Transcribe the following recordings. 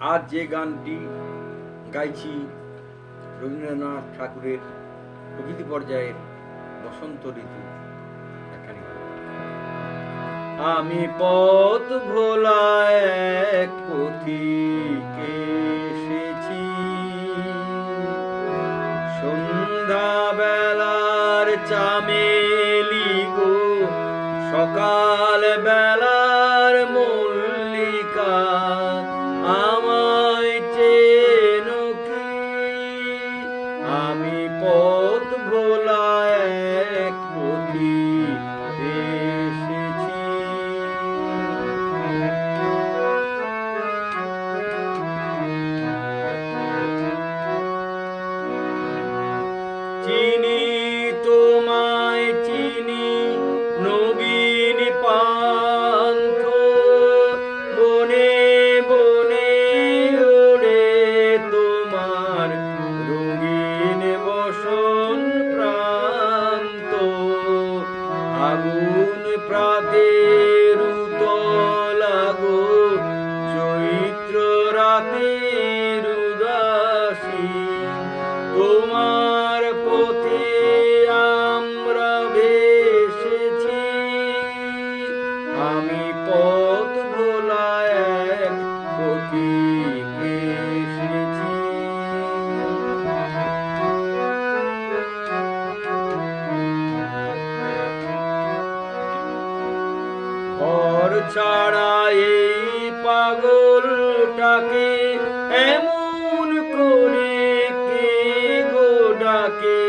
আজ যে গানটি গাইছি রবীন্দ্রনাথ ঠাকুরের প্রকৃতি পর্যায়ের বসন্ত ঋতু আমি পথ ভোলা এক পথিকে এসেছি। সন্ধ্যা বেলার চামেলি গো সকাল বেলার তোমার রঙিন প্রান্ত আগুন ঘর ছাড়া এই পাগলটাকে এমন করে কে গো ডাকে?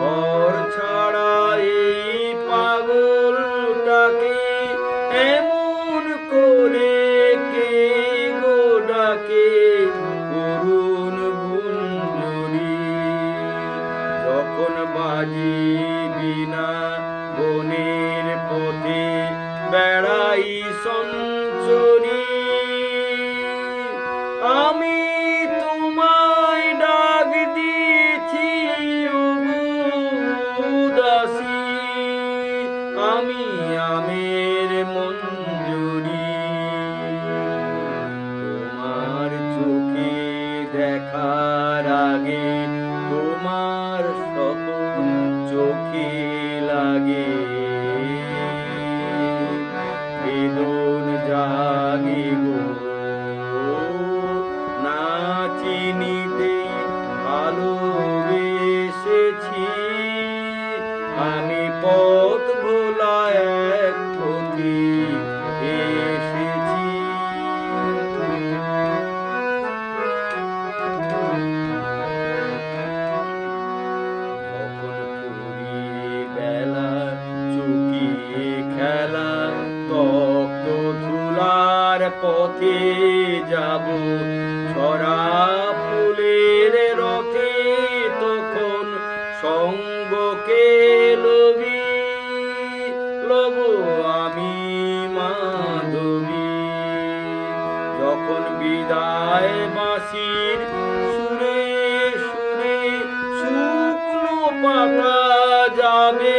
ঘর ছাড়া এই পাগলটাকে এমন করে কে গো ডাকে? করুণ যখন বাজি বিনা বনের পথে বেড়াই সঞ্চরি আমি তোমায় ডাক ওগো উদাসী। আমি আমের মঞ্জুরি। তোমার চোখে দেখার আগে তোমার স্বপন চোখে লাগে। পথে যাব। ছড়া ফুলের রথে তখন সঙ্গকে লবি লব আমি মাধবী। যখন বিদায় বাঁশির সুরে সুরে শুকনো পাতা যাবে